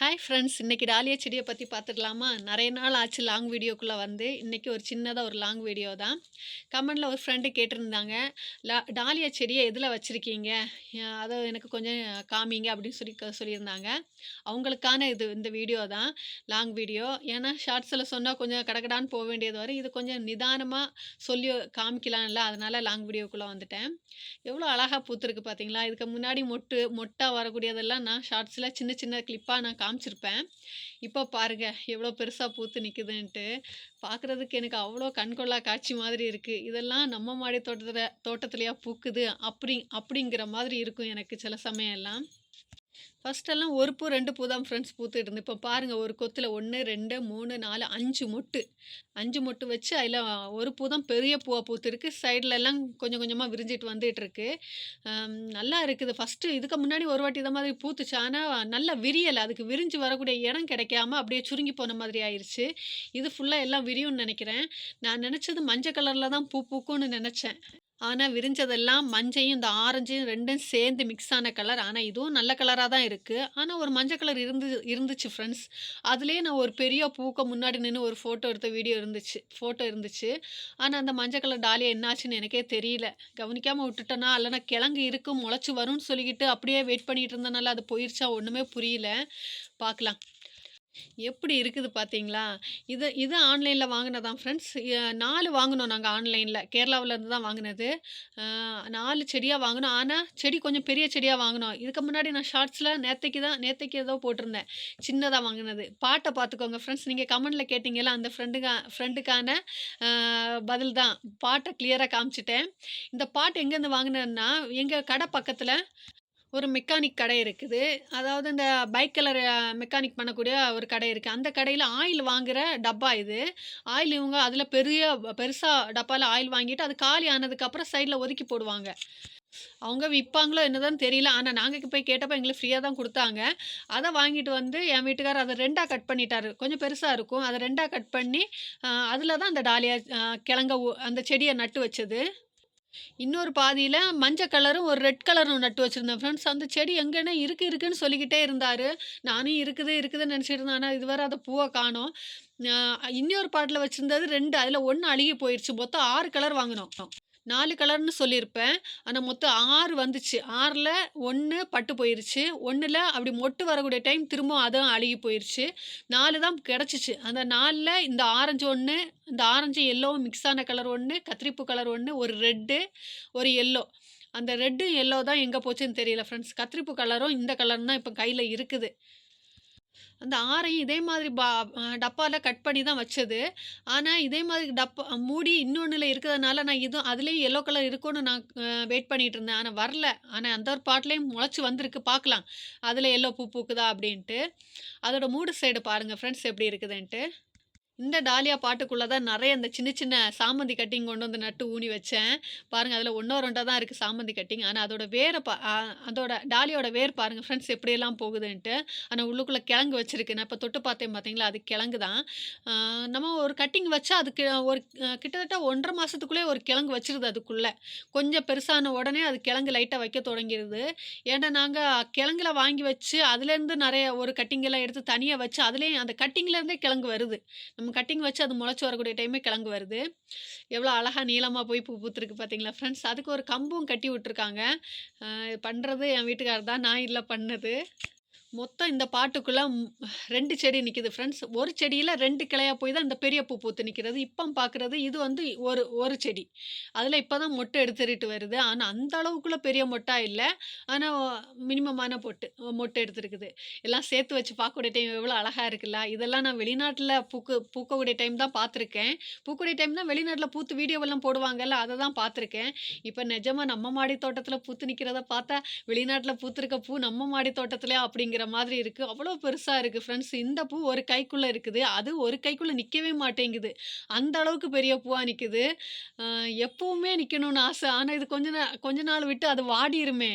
Hi friends இன்றைக்கி dahlia செடியை பற்றி பார்த்துக்கலாமா? நிறைய நாள் ஆச்சு லாங் வீடியோக்குள்ளே வந்து. இன்றைக்கி ஒரு சின்னதாக ஒரு லாங் வீடியோ தான். கமெண்டில் ஒரு ஃப்ரெண்டு கேட்டிருந்தாங்க லா டாலியா செடியை எதில் வச்சுருக்கீங்க? அதை எனக்கு கொஞ்சம் காமிங்க அப்படின்னு சொல்லி க- சொல்லியிருந்தாங்க. அவங்களுக்கான இது இந்த வீடியோ தான் லாங் வீடியோ ஏன்னா ஷார்ட்ஸில் சொன்னால் கொஞ்சம் கடக்கடான்னு போக வேண்டியது வரும் இது கொஞ்சம் நிதானமாக சொல்லி காமிக்கலாம்ல அதனால் லாங் வீடியோக்குள்ளே வந்துட்டேன். எவ்வளோ அழகாக பூத்துருக்கு பார்த்தீங்களா இதுக்கு முன்னாடி மொட்டு மொட்டாக வரக்கூடியதெல்லாம் நான் ஷார்ட்ஸில் சின்ன சின்ன கிளிப்பாக நான் காமிச்சிருப்பேன். இப்போ பாருங்க எவ்வளோ பெருசாக பூத்து நிற்குதுன்ட்டு பார்க்குறதுக்கு எனக்கு அவ்வளோ கண்கொள்ளா காட்சி மாதிரி இருக்குது இதெல்லாம் நம்ம மாடி தோட்டத்தில் தோட்டத்துலையாக பூக்குது? அப்படி அப்படிங்கிற மாதிரி இருக்கும் எனக்கு சில சமயம் எல்லாம் ஃபஸ்ட்டெல்லாம் ஒரு பூ ரெண்டு பூ தான் ஃப்ரெண்ட்ஸ் பூத்துட்டு இருந்து இப்போ பாருங்கள் ஒரு கொத்தில் ஒன்று ரெண்டு மூணு நாலு அஞ்சு மொட்டு. அஞ்சு மொட்டு வச்சு அதில் ஒரு பூ தான் பெரிய பூவாக பூத்துருக்கு. சைட்லலாம் எல்லாம் கொஞ்சம் கொஞ்சமாக விரிஞ்சிட்டு வந்துட்டுருக்கு நல்லா இருக்குது. ஃபஸ்ட்டு இதுக்கு முன்னாடி ஒரு வாட்டி இதை மாதிரி பூத்துச்சு. ஆனால் நல்லா விரியலை. அதுக்கு விரிஞ்சு வரக்கூடிய இடம் கிடைக்காம அப்படியே சுருங்கி போன மாதிரி ஆயிடுச்சு இது ஃபுல்லாக எல்லாம் விரியும்னு நினைக்கிறேன். நான் நினச்சது மஞ்சள் கலரில் தான் பூ பூக்கும்னு நினச்சேன். ஆனால் விரிஞ்சதெல்லாம் மஞ்சையும் இந்த ஆரஞ்சும் ரெண்டும் சேர்ந்து மிக்ஸ் ஆன கலர் ஆனால் இதுவும் நல்ல கலராக தான் இருக்குது ஆனால் ஒரு மஞ்சள் கலர் இருந்து இருந்துச்சு ஃப்ரெண்ட்ஸ் அதுலேயே நான் ஒரு பெரிய பூக்க முன்னாடி நின்று ஒரு ஃபோட்டோ எடுத்த வீடியோ இருந்துச்சு ஃபோட்டோ இருந்துச்சு. ஆனால் அந்த மஞ்சள் கலர் டாலியா என்னாச்சுன்னு எனக்கே தெரியல. கவனிக்காமல் விட்டுட்டேனா? இல்லைனா கிழங்கு இருக்கும் முளைச்சி வரும்னு சொல்லிக்கிட்டு அப்படியே வெயிட் பண்ணிகிட்டு இருந்தனால அது போயிடுச்சா ஒன்றுமே புரியல. பார்க்கலாம். எப்படி இருக்குது பார்த்தீங்களா? இது இது ஆன்லைனில் வாங்கினதான் ஃப்ரெண்ட்ஸ் நாலு வாங்கினோம் நாங்கள் ஆன்லைனில். கேரளாவிலேருந்து தான் வாங்கினது. நாலு செடியாக வாங்கினோம். ஆனால் செடி கொஞ்சம் பெரிய செடியாக வாங்கினோம். இதுக்கு முன்னாடி நான் ஷார்ட்ஸில் நேற்றைக்கு தான் நேற்றைக்கு ஏதோ போட்டிருந்தேன். சின்னதாக வாங்கினது. பாட்டை பார்த்துக்கோங்க ஃப்ரெண்ட்ஸ் நீங்கள் கமெண்டில் கேட்டிங்கல்ல அந்த ஃப்ரெண்டுக்கா ஃப்ரெண்டுக்கான பதில் தான். பாட்டை கிளியராக காமிச்சிட்டேன். இந்த பாட்டு எங்கேருந்து வாங்கினேன்னா எங்கள் கடை பக்கத்தில் ஒரு மெக்கானிக் கடை இருக்குது. அதாவது இந்த பைக் கலர் மெக்கானிக் பண்ணக்கூடிய ஒரு கடை இருக்குது அந்த கடையில் ஆயில் வாங்குற டப்பா இது. ஆயில் இவங்க அதில் பெரிய பெருசாக டப்பாவில் ஆயில் வாங்கிட்டு அது காலி ஆனதுக்கப்புறம் சைடில் ஒதுக்கி போடுவாங்க. அவங்க விற்பாங்களோ என்னதான் தெரியல. ஆனால் நாங்கள் போய் கேட்டப்போ எங்களுக்கு ஃப்ரீயாக தான் கொடுத்தாங்க. அதை வாங்கிட்டு வந்து என் வீட்டுக்காரர் அதை ரெண்டாக கட் பண்ணிட்டார். கொஞ்சம் பெருசாக இருக்கும். அதை ரெண்டாக கட் பண்ணி அதில் தான் அந்த டாலியா கிழங்க ஊ- அந்த செடியை நட்டு வச்சது. இன்னொரு பாதியில் மஞ்சள் கலரும் ஒரு ரெட் கலரும் நட்டு வச்சுருந்தேன். ஃப்ரெண்ட்ஸ் அந்த செடி எங்கேன்னா இருக்குது இருக்குன்னு சொல்லிக்கிட்டே இருந்தார். நானும் இருக்குது இருக்குதுன்னு நினச்சிட்டு இருந்தேன். ஆனால் இதுவரை அதை பூவை காணோம். இன்னொரு பாட்டில் வச்சுருந்தது ரெண்டு. அதில் ஒன்று அழுகி போயிடுச்சு மொத்தம் ஆறு கலர் வாங்கினோம். நாலு கலர்னு சொல்லியிருப்பேன். ஆனால் மொத்தம் ஆறு வந்துச்சு. ஆறில் ஒன்று பட்டு போயிருச்சு. ஒன்றில் அப்படி மொட்டு வரக்கூடிய டைம் திரும்ப அதுவும் அழுகி போயிருச்சு. நாலு தான் கிடச்சிச்சு. அந்த நாலில் இந்த ஆரஞ்சு ஒன்று இந்த ஆரஞ்சு எல்லோவும் மிக்ஸ் ஆன கலர் ஒன்று கத்திரிப்பு கலர் ஒன்று ஒரு ரெட்டு ஒரு எல்லோ அந்த ரெட்டு எல்லோ தான் எங்கே போச்சுன்னு தெரியல ஃப்ரெண்ட்ஸ் கத்திரிப்பு கலரும் இந்த கலர் தான் இப்போ கையில் இருக்குது. அந்த ஆறையும் இதே மாதிரி பா டப்பாவில் கட் பண்ணி தான் வச்சது. ஆனால் இதே மாதிரி டப்பா மூடி இன்னொன்றில் இருக்கிறதுனால நான் இதுவும் அதுலேயும் எல்லோ கலர் இருக்கும்னு நான் வெயிட் பண்ணிகிட்டு இருந்தேன். ஆனால் வரல. ஆனால் அந்த ஒரு பாட்லேயும் முளைச்சி வந்திருக்கு. பார்க்கலாம். அதில் எல்லோ பூ பூக்குதா அப்படின்ட்டு. அதோட மூடு சைடு பாருங்கள் ஃப்ரெண்ட்ஸ் எப்படி இருக்குதுன்ட்டு. இந்த டாலியா பாட்டுக்குள்ளே தான் நிறைய இந்த சின்ன சின்ன சாமந்தி கட்டிங் கொண்டு வந்து நட்டு ஊனி வச்சேன். பாருங்கள் அதில் ஒன்றோ ரெண்டோ தான் இருக்குது சாமந்தி கட்டிங். ஆனால் அதோட வேரை பா அதோட டாலியோட வேர் பாருங்கள் ஃப்ரெண்ட்ஸ் எப்படியெல்லாம் போகுதுன்ட்டு. ஆனால் உள்ளுக்குள்ளே கிழங்கு வச்சுருக்கு. நான் இப்போ தொட்டு பார்த்தேன் பார்த்தீங்களா அது கிழங்கு தான். நம்ம ஒரு கட்டிங் வச்சா அதுக்கு ஒரு கிட்டத்தட்ட ஒன்றரை மாதத்துக்குள்ளே ஒரு கிழங்கு வச்சிருது அதுக்குள்ளே. கொஞ்சம் பெருசான உடனே அது கிழங்கு லைட்டாக வைக்க தொடங்கிடுது ஏன்னா நாங்கள் கிழங்குல வாங்கி வச்சு அதுலேருந்து நிறைய ஒரு கட்டிங்கெல்லாம் எடுத்து தனியாக வச்சு அதுலேயும் அந்த கட்டிங்லேருந்தே கிழங்கு வருது. நம்ம கட்டிங் வச்சு அது முளைச்சி வரக்கூடிய டைமே கிழங்கு வருது. எவ்வளோ அழகாக நீளமாக போய் பூ பூத்துருக்கு பார்த்தீங்களா ஃப்ரெண்ட்ஸ் அதுக்கு ஒரு கம்பும் கட்டி விட்டுருக்காங்க. பண்ணுறது என் வீட்டுக்காரர் தான் நான் இல்லை பண்ணது. மொத்தம் இந்த பாட்டுக்குள்ளே ரெண்டு செடி நிற்கிது ஃப்ரெண்ட்ஸ் ஒரு செடியில் ரெண்டு கிளையாக போய் தான் இந்த பெரிய பூ பூத்து நிற்கிறது இப்போ பார்க்குறது இது வந்து ஒரு ஒரு செடி. அதில் இப்போ தான் மொட்டை எடுத்துகிட்டு வருது. ஆனால் அந்த அளவுக்குள்ளே பெரிய மொட்டா இல்லை. ஆனால் மினிமமான பொட்டு மொட்டை எடுத்துருக்குது. எல்லாம் சேர்த்து வச்சு பார்க்கக்கூடிய டைம் எவ்வளோ அழகாக இருக்குல்ல. இதெல்லாம் நான் வெளிநாட்டில் பூக்கு பூக்கக்கூடிய டைம் தான் பார்த்துருக்கேன் பூக்கக்கூடிய டைம் தான் வெளிநாட்டில் பூத்து வீடியோவெல்லாம் போடுவாங்கல்ல அதை தான் பார்த்துருக்கேன் இப்போ நிஜமாக நம்ம மாடி தோட்டத்தில் பூத்து நிற்கிறத பார்த்தா வெளிநாட்டில் பூத்துருக்க பூ நம்ம மாடி தோட்டத்துலேயே அப்படிங்கிற மாதிரி இருக்குது அவ்வளோ பெருசாக இருக்குது ஃப்ரெண்ட்ஸ். இந்த பூ ஒரு கைக்குள்ளே இருக்குது. அது ஒரு கைக்குள்ளே நிற்கவே மாட்டேங்குது. அந்த அளவுக்கு பெரிய பூவாக நிற்குது எப்பவுமே நிற்கணும்னு ஆசை. ஆனால் இது கொஞ்ச நா கொஞ்ச நாள் விட்டு அது வாடிருமே.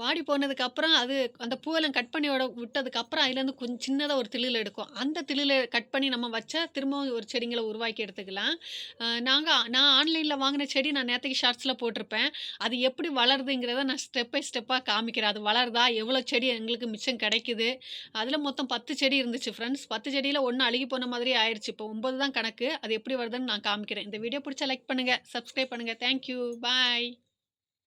வாடி போனதுக்கப்புறம் அது அந்த பூவெல்லாம் கட் பண்ணி விட விட்டதுக்கப்புறம் அதுலேருந்து கொஞ்சம் சின்னதாக ஒரு திளில் எடுக்கும். அந்த திளில கட் பண்ணி நம்ம வச்சா திரும்பவும் ஒரு செடிங்களை உருவாக்கி எடுத்துக்கலாம். நாங்கள் நான் ஆன்லைனில் வாங்கின செடி நான் நேற்றுக்கு ஷார்ட்ஸில் போட்டிருப்பேன். அது எப்படி வளருதுங்கிறத நான் ஸ்டெப் பை ஸ்டெப்பாக காமிக்கிறேன். அது வளருதா? எவ்வளோ செடி எங்களுக்கு மிச்சம் கிடைக்குது? அதில் மொத்தம் 10 செடி இருந்துச்சு ஃப்ரெண்ட்ஸ். பத்து செடியில் ஒன்று அழுகி போன மாதிரி ஆயிடுச்சு இப்போ ஒம்பது தான் கணக்கு. அது எப்படி வருதுன்னு நான் காமிக்கிறேன். இந்த வீடியோ பிடிச்சா லைக் பண்ணுங்கள் சப்ஸ்கிரைப் பண்ணுங்க. Thank you. பாய்.